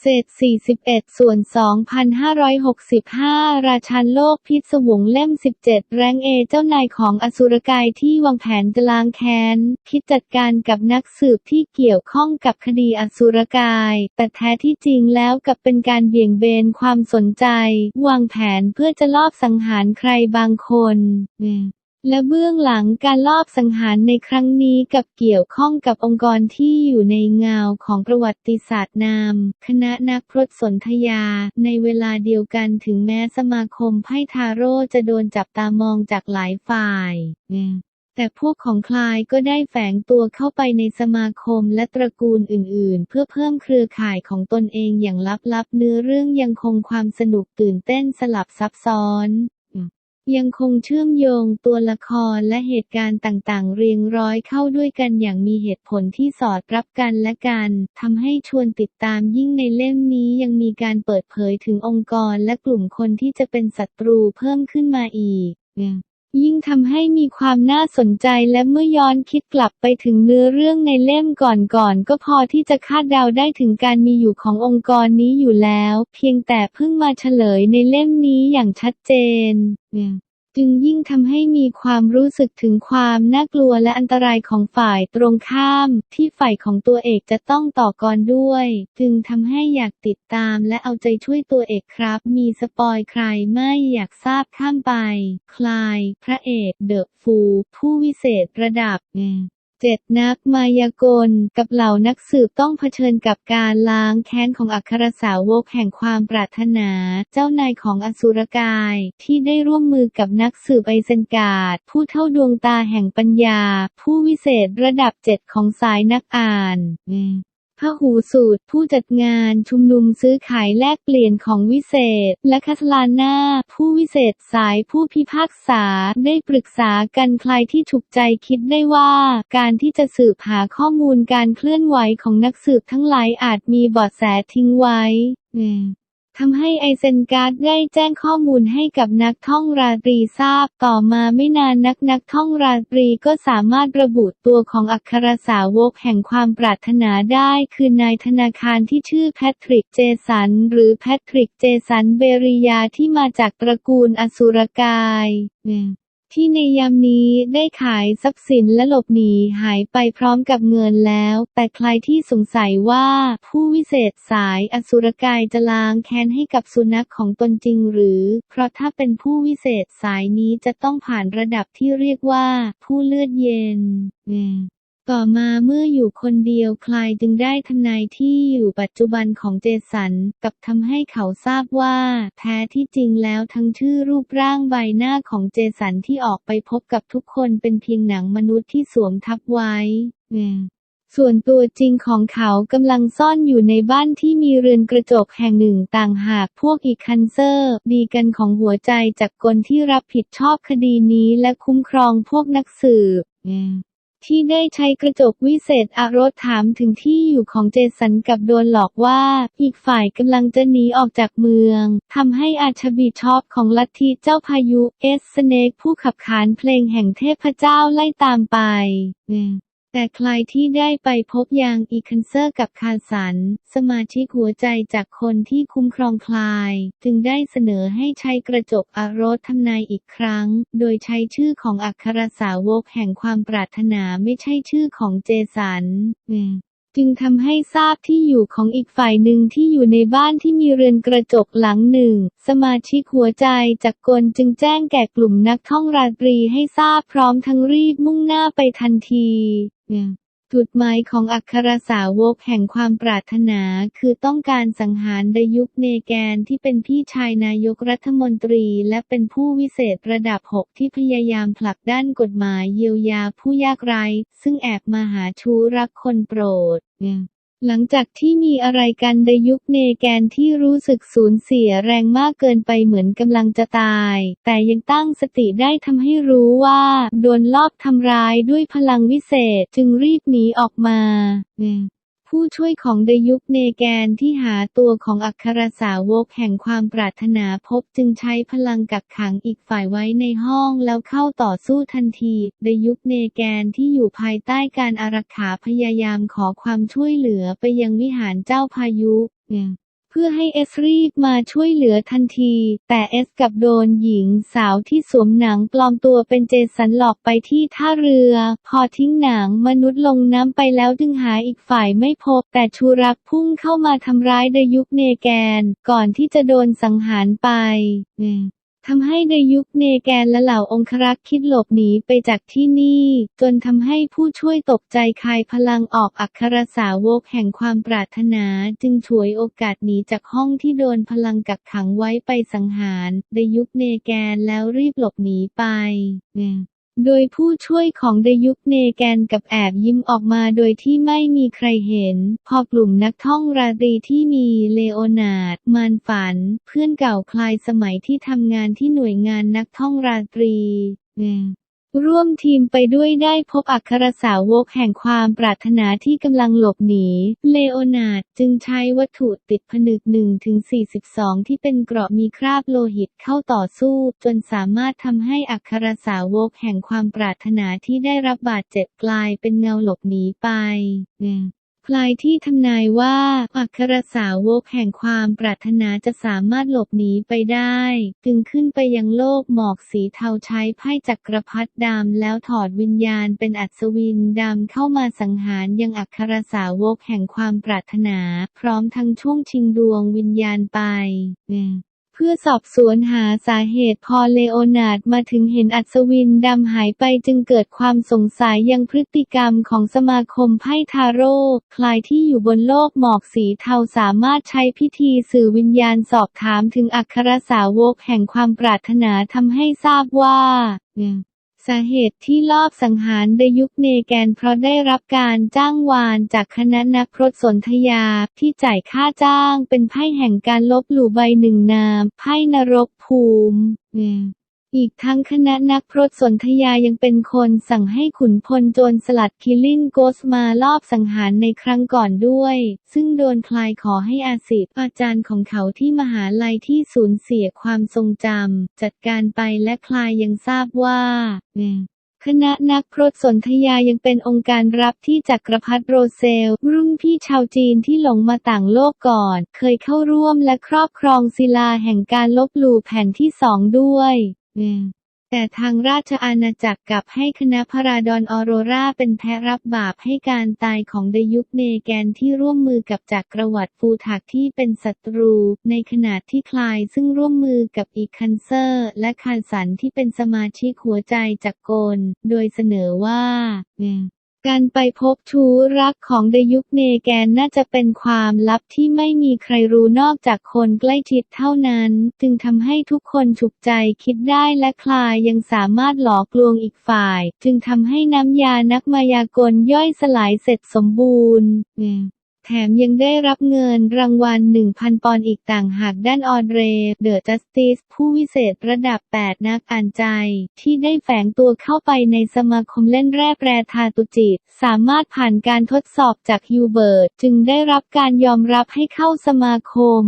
เศษ 41 ส่วน 2,565 ราชันโลกพิศวงเล่ม 17 แรงเอเจ้านายของอสุรกายที่วางแผนจะล้างแค้น คิดจัดการกับนักสืบที่เกี่ยวข้องกับคดีอสุรกาย แต่แท้ที่จริงแล้วกับเป็นการเบี่ยงเบนความสนใจ วางแผนเพื่อจะลอบสังหารใครบางคน และเบื้องหลังการลอบสังหารในครั้งนี้กับเกี่ยวข้องกับองค์กรที่อยู่ในเงาของประวัติศาสตร์นาม คณะนักพรตสนธยา ในเวลาเดียวกันถึงแม้สมาคมไพ่ทาโร่จะโดนจับตามองจากหลายฝ่ายแต่พวกของคลายก็ได้แฝงตัวเข้าไปในสมาคมและตระกูลอื่นๆ เพื่อเพิ่มเครือข่ายของตนเองอย่างลับๆ เนื้อเรื่องยังคงความสนุกตื่นเต้นสลับซับซ้อน ยังคงเชื่อมโยงตัวละครและเหตุการณ์ต่างๆ เรียงร้อยเข้าด้วยกันอย่างมีเหตุผลที่สอดรับกันและกันทำให้ชวนติดตามยิ่งในเล่มนี้ยังมีการเปิดเผยถึงองค์กรและกลุ่มคนที่จะเป็นศัตรูเพิ่มขึ้นมาอีก ยิ่งทำให้มีความน่าสนใจและเมื่อย้อนคิดกลับไปถึงเนื้อเรื่องในเล่มก่อนๆก็พอที่จะคาดเดาได้ถึงการมีอยู่ขององค์กรนี้อยู่แล้ว เพียงแต่เพิ่งมาเฉลยในเล่มนี้อย่างชัดเจน จึงยิ่งทำให้มีความรู้สึกถึงความน่ากลัวและอันตรายของฝ่ายตรงข้าม ที่ฝ่ายของตัวเอกจะต้องต่อกรด้วย จึงทำให้อยากติดตามและเอาใจช่วยตัวเอกครับ มีสปอยใครไม่อยากทราบข้ามไป คลาย พระเอกเดอะฟู ผู้วิเศษระดับ เจ็ดนักมายากล กับเหล่านักสืบต้องเผชิญกับการล้างแค้นของอัครสาวกแห่งความปรารถนา เจ้านายของอสุรกาย ที่ได้ร่วมมือกับนักสืบไอเซนการ์ดผู้เท่าดวงตาแห่งปัญญา ผู้วิเศษระดับเจ็ดของสายนักอ่าน พหูสูตรผู้จัดงานชุมนุมซื้อขายแลกเปลี่ยนของวิเศษ และคาสลาน่าผู้วิเศษสายผู้พิพากษาได้ปรึกษากันใครที่ถูกใจคิดได้ว่า การที่จะสืบหาข้อมูลการเคลื่อนไหวของนักสืบทั้งหลายอาจมีเบาะแสทิ้งไว้ ทำให้ไอเซนการ์ดได้แจ้งข้อมูลให้กับนักท่องราตรีทราบ ต่อมาไม่นานนักนักท่องราตรีก็สามารถระบุตัวของอัครสาวกแห่งความปรารถนาได้ คือนายธนาคารที่ชื่อแพทริก เจสัน หรือแพทริก เจสัน เบริยาที่มาจากตระกูลอสุรกาย ที่ในยามนี้ได้ขายทรัพย์สินและหลบหนีหายไปพร้อมกับเงินแล้ว แต่ใครที่สงสัยว่าผู้วิเศษสายอสุรกายจะล้างแค้นให้กับสุนัขของตนจริงหรือ เพราะถ้าเป็นผู้วิเศษสายนี้จะต้องผ่านระดับที่เรียกว่า ผู้เลือดเย็น ต่อมาเมื่ออยู่คนเดียวคลายจึงได้ทำนายที่อยู่ปัจจุบันของเจสัน กับทำให้เขาทราบว่า แท้ที่จริงแล้วทั้งชื่อรูปร่างใบหน้าของเจสันที่ออกไปพบกับทุกคนเป็นเพียงหนังมนุษย์ที่สวมทับไว้ส่วนตัวจริงของเขากำลังซ่อนอยู่ในบ้านที่มีเรือนกระจกแห่งหนึ่งต่างหากพวกอีกคันเซอร์ ดีกันของหัวใจจากคนที่รับผิดชอบคดีนี้และคุ้มครองพวกนักสืบ ที่ได้ใช้กระจกวิเศษอารถถามถึงที่อยู่ของเจสันกับโดนหลอกว่า อีกฝ่ายกำลังจะหนีออกจากเมืองทำให้อาชบีชอบของลัทธิเจ้าพายุเอสเนกผู้ขับขานเพลงแห่งเทพเจ้าไล่ตามไป แต่ใครที่ได้ไปพบยางอีคันเซอร์กับคาสัน สมาชิกหัวใจจากคนที่คุ้มครองคลาย จึงได้เสนอให้ใช้กระจกอารถทำนายอีกครั้ง โดยใช้ชื่อของอัครสาวกแห่งความปรารถนาไม่ใช่ชื่อของเจสันจึงทำให้ทราบที่อยู่ของอีกฝ่ายหนึ่งที่อยู่ในบ้านที่มีเรือนกระจกหลังหนึ่ง สมาชิกหัวใจจากกลจึงแจ้งแก่กลุ่มนักท่องราตรีให้ทราบพร้อมทั้งรีบมุ่งหน้าไปทันที จุดหมายของอัครสาวกแห่งความปรารถนาคือต้องการสังหารดยุคเนแกนที่เป็นพี่ชายนายกรัฐมนตรีและเป็นผู้วิเศษระดับหกที่พยายามผลักด้านกฎหมายเยียวยาผู้ยากไร้ ซึ่งแอบมาหาชู้รักคนโปรด หลังจากที่มีอะไรกันในยุคเนแกนที่รู้สึกสูญเสียแรงมากเกินไปเหมือนกำลังจะตาย แต่ยังตั้งสติได้ทำให้รู้ว่า โดนลอบทำร้ายด้วยพลังวิเศษจึงรีบหนีออกมา ผู้ช่วยของเดยุคเนแกนที่หาตัวของอัครสาวกแห่งความปรารถนาพบจึงใช้พลังกักขังอีกฝ่ายไว้ในห้องแล้วเข้าต่อสู้ทันทีเดยุคเนแกนที่อยู่ภายใต้การอารักขาพยายามขอความช่วยเหลือไปยังวิหารเจ้าพายุ เพื่อให้เอสรีบมาช่วยเหลือทันที แต่เอสกับโดนหญิงสาวที่สวมหนังปลอมตัวเป็นเจสันหลอกไปที่ท่าเรือ พอทิ้งหนังมนุษย์ลงน้ำไปแล้วจึงหาอีกฝ่ายไม่พบ แต่ชูรักพุ่งเข้ามาทำร้ายเดยุกเนแกน ก่อนที่จะโดนสังหารไป ทำให้ในยุคเนแกนและเหล่าองครักษ์คิดหลบหนีไปจากที่นี่ จนทำให้ผู้ช่วยตกใจคายพลังออกอักขรสาวกแห่งความปรารถนาจึงฉวยโอกาสหนีจากห้องที่โดนพลังกักขังไว้ไปสังหารในยุคเนแกนแล้วรีบหลบหนีไป โดยผู้ช่วยของเดยุคเนแกนกับแอบยิ้มออกมาโดยที่ไม่มีใครเห็น พอกลุ่มนักท่องราตรีที่มีเลโอนาร์ด มานฝัน เพื่อนเก่าคลายสมัยที่ทำงานที่หน่วยงานนักท่องราตรีเร่วมทีมไปด้วยได้พบอัครสาวกแห่งความปรารถนาที่กำลังหลบหนี เลโอนาร์ดจึงใช้วัตถุติดผนึก1ถึง42 ที่เป็นเกราะมีคราบโลหิตเข้าต่อสู้ จนสามารถทำให้อัครสาวกแห่งความปรารถนาที่ได้รับบาดเจ็บกลายเป็นเงาหลบหนีไป ลายที่ทำนายว่าอัครสาวกแห่งความปรารถนาจะสามารถหลบหนีไปได้จึงขึ้นไปยังโลกหมอกสีเทาใช้ไพ่จักรพรรดิดำแล้วถอดวิญญาณเป็นอัศวินดำเข้ามาสังหารยังอัครสาวกแห่งความปรารถนา พร้อมทั้งช่วงชิงดวงวิญญาณไปเนี่ย พื่อสอบสวนหาสาเหตุพอเลโอนาร์ดมาถึงเห็นอัศวินดำหายไปจึงเกิดความสงสัยยังพฤติกรรมของสมาคมไพ่ทาโร่คลายที่อยู่บนโลกหมอกสีเทาสามารถใช้พิธีสื่อวิญญาณสอบถามถึงอัครสาวกแห่งความปรารถนาทำให้ทราบว่า สาเหตุที่ลอบสังหารเดยุคเนแกนเพราะได้รับการจ้างวานจากคณะนักพรตสนธยาที่จ่ายค่าจ้างเป็นไพ่แห่งการลบหลู่ใบหนึ่งนาม ไพ่นรกภูมิ อีกทั้งคณะนักพรตสนธยายังเป็นคนสั่งให้ขุนพลโจรสลัดคิลลินโกสมาลอบสังหารในครั้งก่อนด้วย ซึ่งโดนคลายขอให้อาสิบอาจารย์ของเขาที่มหาลัยที่สูญเสียความทรงจำจัดการไปและคลายยังทราบว่าคณะนักพรตสนธยายังเป็นองค์การรับที่จักรพรรดิโรเซล รุ่นพี่ชาวจีนที่หลงมาต่างโลกก่อน เคยเข้าร่วมและครอบครองศิลาแห่งการลบหลู่แผ่นที่สองด้วย แต่ทางราชอาณาจักรกลับให้คณะพราดอนออโรราเป็นแพ้รับบาปให้การตายของเดยุคเนแกนที่ร่วมมือกับจักรวรรดิฟูถักที่เป็นศัตรู ในขณะที่คลายซึ่งร่วมมือกับอีคันเซอร์ และคานสันที่เป็นสมาชิกหัวใจจักรกล โดยเสนอว่า การไปพบชู้รักของเดยุคเนแกนน่าจะเป็นความลับที่ไม่มีใครรู้นอกจากคนใกล้ชิดเท่านั้น จึงทำให้ทุกคนฉุกใจคิดได้และคลายยังสามารถหลอกลวงอีกฝ่าย จึงทำให้น้ำยานักมายากลย่อยสลายเสร็จสมบูรณ์ แถมยังได้รับเงินรางวัล 1,000 ปอนด์อีกต่างหากด้านออเดรเดอะจัสติสผู้วิเศษระดับ 8 นักอ่านใจ ที่ได้แฝงตัวเข้าไปในสมาคมเล่นแร่แปรธาตุจิต สามารถผ่านการทดสอบจากฮิวเบิร์ตจึงได้รับการยอมรับให้เข้าสมาคม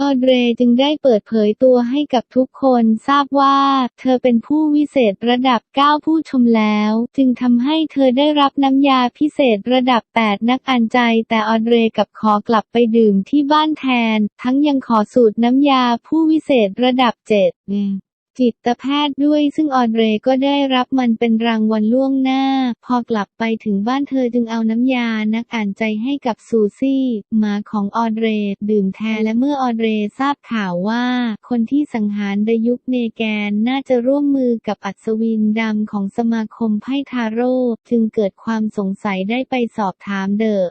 ออเดรจึงได้เปิดเผยตัวให้กับทุกคนทราบว่า เธอเป็นผู้วิเศษระดับ 9 ผู้ชมแล้ว จึงทำให้เธอได้รับน้ำยาพิเศษระดับ 8 นักอันใจ แต่ออเดรกับขอกลับไปดื่มที่บ้านแทน ทั้งยังขอสูตรน้ำยาผู้วิเศษระดับ 7 จิตแพทย์ด้วย ซึ่งออเดรก็ได้รับมันเป็นรางวัลล่วงหน้า พอกลับไปถึงบ้านเธอจึงเอาน้ำยานักอ่านใจให้กับซูซี่หมาของออเดรดื่มแทนและเมื่อออเดรทราบข่าวว่า คนที่สังหารดยุคเนแกนน่าจะร่วมมือกับอัศวินดำของสมาคมไพ่ทาโร่จึงเกิดความสงสัยได้ไปสอบถามเดอะ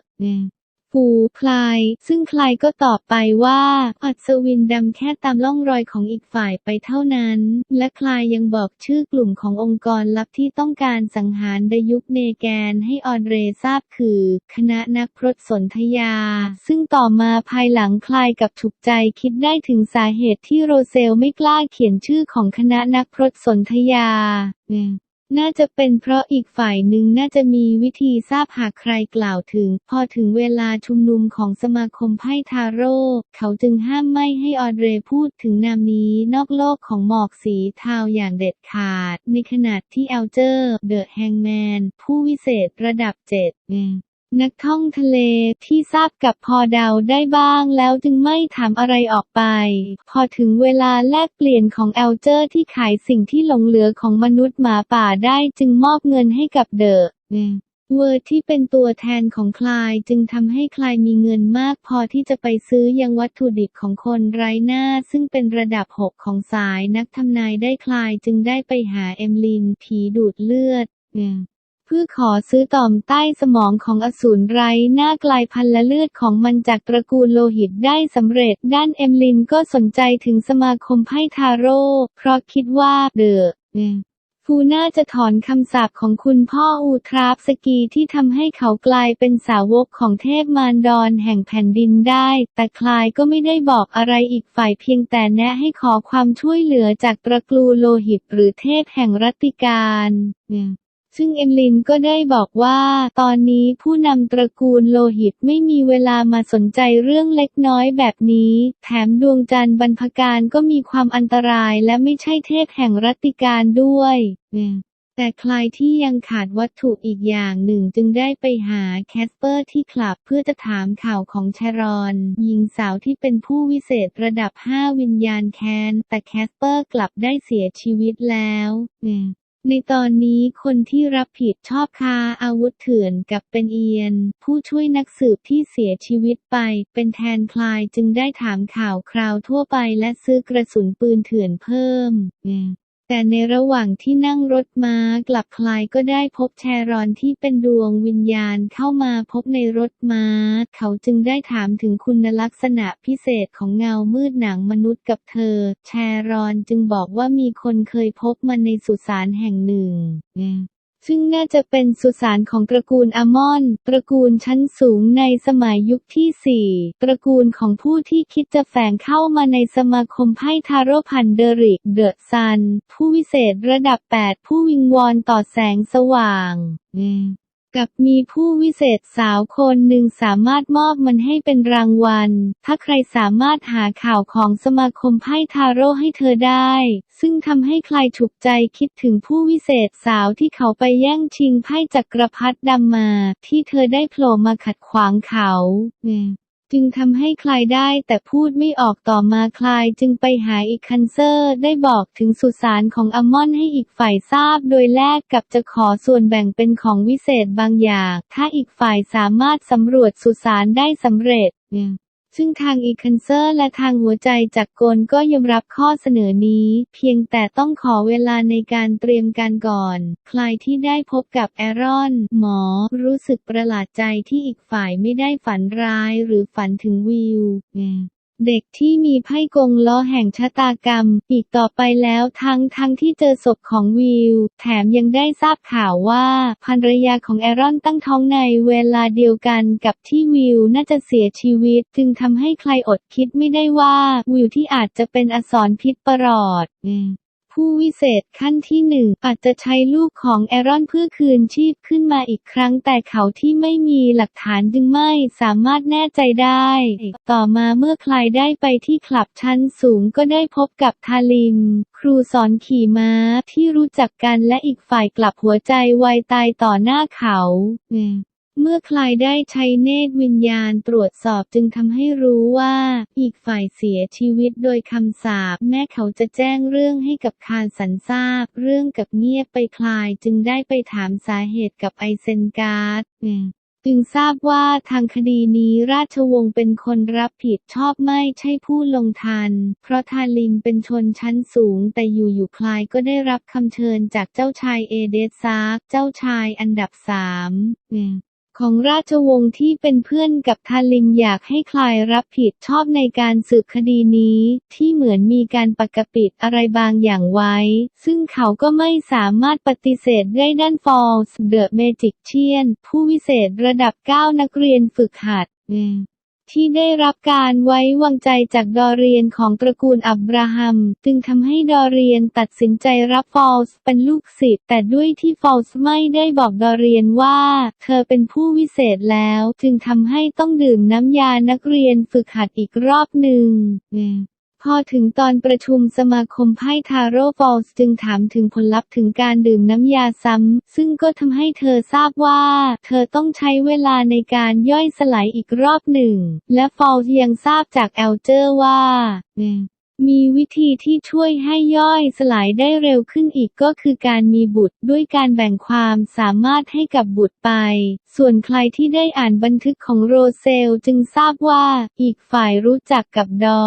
ฟูพลาย ซึ่งพลายก็ตอบไปว่า อัศวินดำแค่ตามล่องรอยของอีกฝ่ายไปเท่านั้น และคลายยังบอกชื่อกลุ่มขององค์กรลับที่ต้องการสังหารดยุคเนแกนให้ออนเรทราบคือ คณะนักพรตสนธยา ซึ่งต่อมาภายหลังคลายกับถูกใจคิดได้ถึงสาเหตุที่โรเซลไม่กล้าเขียนชื่อของคณะนักพรตสนธยา น่าจะเป็นเพราะอีกฝ่ายหนึ่งน่าจะมีวิธีทราบหากใครกล่าวถึง พอถึงเวลาชุมนุมของสมาคมไพ่ทาโร่ เขาจึงห้ามไม่ให้ออเดรพูดถึงนามนี้นอกโลกของหมอกสีเทาอย่างเด็ดขาด ในขณะที่เอลเจอร์ เดอะแฮงแมน ผู้วิเศษระดับเจ็ด นักท่องทะเลที่ทราบกับพอเดาได้บ้างแล้วจึงไม่ถามอะไรออกไป พอถึงเวลาแลกเปลี่ยนของแอลเจอร์ที่ขายสิ่งที่หลงเหลือของมนุษย์หมาป่าได้จึงมอบเงินให้กับเดอะเวอร์ที่เป็นตัวแทนของคลายจึงทำให้คลายมีเงินมากพอที่จะไปซื้อยังวัตถุดิบของคนไร้หน้า ซึ่งเป็นระดับ6ของสายนักทำนายได้คลายจึงได้ไปหาเอมลินผีดูดเลือด เพื่อขอซื้อต่อมใต้สมองของอสูรไร้หน้ากลายพันธุ์และเลือดของมันจากตระกูลโลหิตได้สำเร็จ ด้านเอมลินก็สนใจถึงสมาคมไพ่ทาโร่ เพราะคิดว่าเดอะฟูน่าจะถอนคำสาปของคุณพ่ออูทราฟสกีที่ทำให้เขากลายเป็นสาวกของเทพมารดอนแห่งแผ่นดินได้ แต่คลายก็ไม่ได้บอกอะไรอีกฝ่ายเพียงแต่แนะให้ขอความช่วยเหลือจากตระกูลโลหิตหรือเทพแห่งรัตติการ ซึ่งเอมลินก็ได้บอกว่า ตอนนี้ผู้นำตระกูลโลหิตไม่มีเวลามาสนใจเรื่องเล็กน้อยแบบนี้ แถมดวงจันทร์บรรพการก็มีความอันตรายและไม่ใช่เทพแห่งรัติการด้วยแต่ใคลายที่ยังขาดวัตถุอีกอย่างหนึ่งจึงได้ไปหาแคสเปอร์ที่คลับเพื่อจะถามข่าวของชารอน หญิงสาวที่เป็นผู้วิเศษระดับ 5 วิญญาณแค้นแต่แคสเปอร์กลับได้เสียชีวิตแล้ว ในตอนนี้คนที่รับผิดชอบคาอาวุธเถื่อนกับเป็นเอียน ผู้ช่วยนักสืบที่เสียชีวิตไป เป็นแทนคลายจึงได้ถามข่าวคราวทั่วไปและซื้อกระสุนปืนเถื่อนเพิ่ม แต่ในระหว่างที่นั่งรถม้ากลับคลายก็ได้พบแชรอนที่เป็นดวงวิญญาณเข้ามาพบในรถม้า เขาจึงได้ถามถึงคุณลักษณะพิเศษของเงามืดหนังมนุษย์กับเธอ แชรอนจึงบอกว่ามีคนเคยพบมันในสุสานแห่งหนึ่ง ซึ่งน่าจะเป็นสุสานของตระกูลอามอน ตระกูลชั้นสูงในสมัยยุคที่ 4 ตระกูลของผู้ที่คิดจะแฝงเข้ามาในสมาคมไพ่ทาโร่พันเดริก เดอะซัน ผู้วิเศษระดับ 8 ผู้วิงวอนต่อแสงสว่าง กับมีผู้วิเศษสาวคนหนึ่งสามารถมอบมันให้เป็นรางวัล ถ้าใครสามารถหาข่าวของสมาคมไพ่ทาโร่ให้เธอได้ ซึ่งทำให้ใครถูกใจคิดถึงผู้วิเศษสาวที่เขาไปแย่งชิงไพ่จักรพรรดิดำมา ที่เธอได้โผล่มาขัดขวางเขา จึงทำให้คลายได้แต่พูดไม่ออกต่อมาคลายจึงไปหาอีกคันเซอร์ได้บอกถึงสุสานของอัมมอนให้อีกฝ่ายทราบโดยแลกกับจะขอส่วนแบ่งเป็นของวิเศษบางอย่าง ถ้าอีกฝ่ายสามารถสำรวจสุสานได้สำเร็จ ซึ่งทางอีคันเซอร์และทางหัวใจจากกลก็ยอมรับข้อเสนอนี้ เพียงแต่ต้องขอเวลาในการเตรียมการก่อน ใครที่ได้พบกับแอรอน หมอ รู้สึกประหลาดใจที่อีกฝ่ายไม่ได้ฝันร้ายหรือฝันถึงวิว เด็กที่มีไพ่กงล้อแห่งชะตากรรม อีกต่อไปแล้วทั้งทั้งที่เจอศพของวิว แถมยังได้ทราบข่าวว่าภรรยาของแอรอนตั้งท้องในเวลาเดียวกันกับที่วิวน่าจะเสียชีวิต จึงทำให้ใครอดคิดไม่ได้ว่า วิวที่อาจจะเป็นอสรพิษประหลอด ผู้วิเศษขั้นที่หนึ่งอาจจะใช้ลูกของแอรอนเพื่อคืนชีพขึ้นมาอีกครั้ง แต่เขาที่ไม่มีหลักฐานจึงไม่สามารถแน่ใจได้ ต่อมาเมื่อใครได้ไปที่คลับชั้นสูงก็ได้พบกับทาลิม ครูสอนขี่ม้าที่รู้จักกันและอีกฝ่ายกลับหัวใจวายตายต่อหน้าเขา เมื่อคลายได้ใช้เนตรวิญญาณตรวจสอบจึงทำให้รู้ว่า อีกฝ่ายเสียชีวิตโดยคำสาปแม้เขาจะแจ้งเรื่องให้กับคารสันทราบ เรื่องกับเงียบไปคลายจึงได้ไปถามสาเหตุกับไอเซนการ์ดจึงทราบว่าทางคดีนี้ราชวงศ์เป็นคนรับผิดชอบไม่ใช่ผู้ลงทัน เพราะทาลินเป็นชนชั้นสูงแต่อยู่ๆคลายก็ได้รับคำเชิญจากเจ้าชายเอเดซาร์เจ้าชายอันดับสาม ของราชวงศ์ที่เป็นเพื่อนกับทาลิมอยากให้คลายรับผิดชอบในการสืบคดีนี้ ที่เหมือนมีการปกปิดอะไรบางอย่างไว้ ซึ่งเขาก็ไม่สามารถปฏิเสธได้ด้านฟอลส์เดอะเมจิกเชียน ผู้วิเศษระดับ 9 นักเรียนฝึกหัด ที่ได้รับการไว้วางใจจากดอเรียนของตระกูลอับราฮัม จึงทำให้ดอเรียนตัดสินใจรับฟอลส์เป็นลูกศิษย์แต่ด้วยที่ฟอลส์ไม่ได้บอกดอเรียนว่า เธอเป็นผู้วิเศษแล้ว จึงทำให้ต้องดื่มน้ำยานักเรียนฝึกหัดอีกรอบหนึ่ง พอถึงตอนประชุมสมาคมไพ่ทาโร่ฟอลส์จึงถามถึงผลลัพธ์ถึงการดื่มน้ำยาซ้ำ ซึ่งก็ทำให้เธอทราบว่า เธอต้องใช้เวลาในการย่อยสลายอีกรอบหนึ่ง และฟอลส์ยังทราบจากแอลเจอร์ว่า มีวิธีที่ช่วยให้ย่อยสลายได้เร็วขึ้นอีกก็คือการมีบุตรด้วยการแบ่งความสามารถให้กับบุตรไป ส่วนใครที่ได้อ่านบันทึกของโรเซลจึงทราบว่า อีกฝ่ายรู้จักกับดอ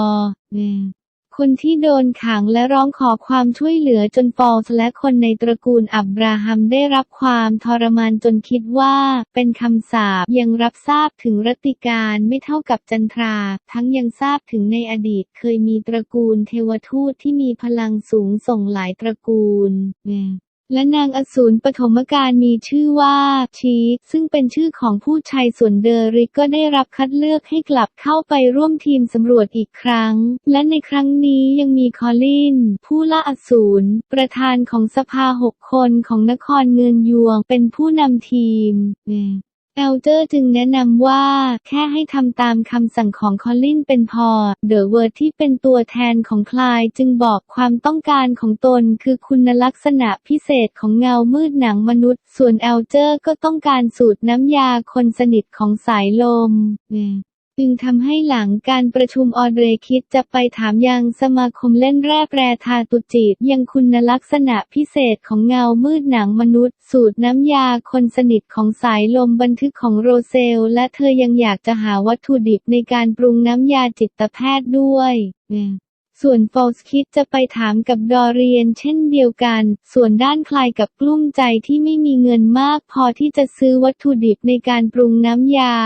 คนที่โดนขังและร้องขอความช่วยเหลือจนปอลและคนในตระกูลอับราฮัมได้รับความทรมานจนคิดว่า เป็นคำสาปยังรับทราบถึงรติการไม่เท่ากับจันทรา ทั้งยังทราบถึงในอดีตเคยมีตระกูลเทวทูตที่มีพลังสูงส่งหลายตระกูล และนางอสูรปฐมกาลมีชื่อว่า ชี ซึ่งเป็นชื่อของผู้ชายส่วนเดอริกก็ได้รับคัดเลือกให้กลับเข้าไปร่วมทีมสำรวจอีกครั้ง และในครั้งนี้ยังมีคอลิน ผู้ล่าอสูรประธานของสภาหกคนของนครเงินยวงเป็นผู้นำทีม เอลเจอร์จึงแนะนำว่า แค่ให้ทำตามคำสั่งของคอลลินเป็นพอ เดอะเวิร์ดที่เป็นตัวแทนของคลายจึงบอกความต้องการของตนคือคุณลักษณะพิเศษของเงามืดหนังมนุษย์ ส่วนเอลเจอร์ก็ต้องการสูตรน้ำยาคนสนิทของสายลม จึงทำให้หลังการประชุมออเดรคิดจะไปถามยังสมาคมเล่นแร่แปรธาตุจิตยังคุณลักษณะพิเศษของเงามืดหนังมนุษย์ สูตรน้ำยาคนสนิทของสายลมบันทึกของโรเซล และเธอยังอยากจะหาวัตถุดิบในการปรุงน้ำยาจิตแพทย์ด้วยส่วนฟอลส์คิดจะไปถามกับดอเรียนเช่นเดียวกัน ส่วนด้านคลายกับกลุ้มใจที่ไม่มีเงินมากพอที่จะซื้อวัตถุดิบในการปรุงน้ำยา